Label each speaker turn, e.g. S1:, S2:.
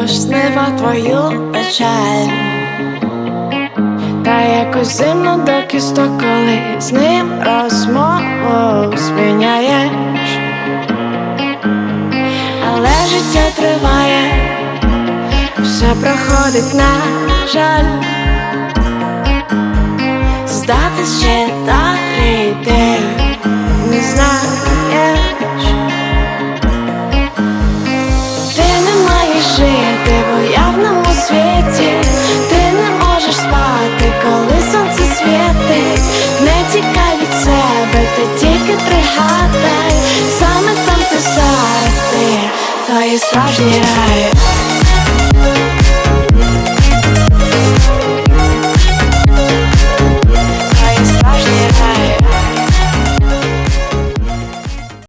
S1: тож знива твою печаль. Та якось зимно до кісток, коли з ним розмову зміняєш. Але життя триває, все проходить, на жаль. Здатись ще далі ти не знаєш. Тільки пригадай, саме там ти зараз ти, то є справжній рай.